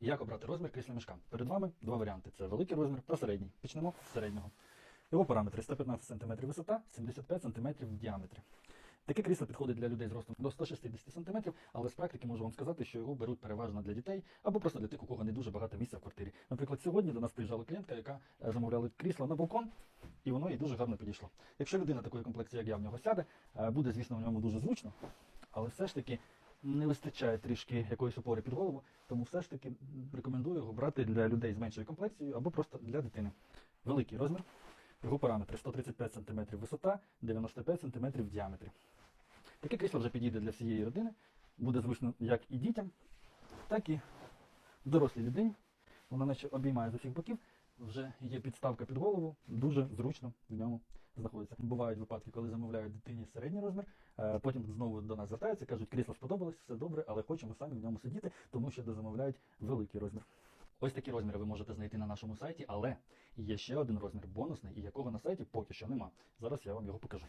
Як обрати розмір крісла мішка? Перед вами два варіанти: це великий розмір та середній. Почнемо з середнього. Його параметри 115 см висота, 75 см в діаметрі. Таке крісло підходить для людей з ростом до 160 см, але з практики можу вам сказати, що його беруть переважно для дітей або просто для тих, у кого не дуже багато місця в квартирі. Наприклад, сьогодні до нас приїжджала клієнтка, яка е, замовляла крісло на балкон, і воно їй дуже гарно підійшло. Якщо людина такої комплекції, як я в нього сяде, е, буде, звісно, в ньому дуже зручно, але все ж таки не вистачає трішки якоїсь опори під голову, тому все ж таки рекомендую його брати для людей з меншою комплекцією або просто для дитини. Великий розмір, його параметри 135 см висота, 95 см в діаметрі. Таке крісло вже підійде для всієї родини, буде зручно як і дітям, так і дорослій людині. Воно наче обіймає з усіх боків, вже є підставка під голову, дуже зручно в ньому знаходиться. Бувають випадки, коли замовляють дитині середній розмір, е, потім знову до нас звертаються, кажуть, крісло сподобалось, все добре, але хочемо самі в ньому сидіти, тому що дозамовляють великий розмір. Ось такі розміри ви можете знайти на нашому сайті, але є ще один розмір бонусний, і якого на сайті поки що нема. Зараз я вам його покажу.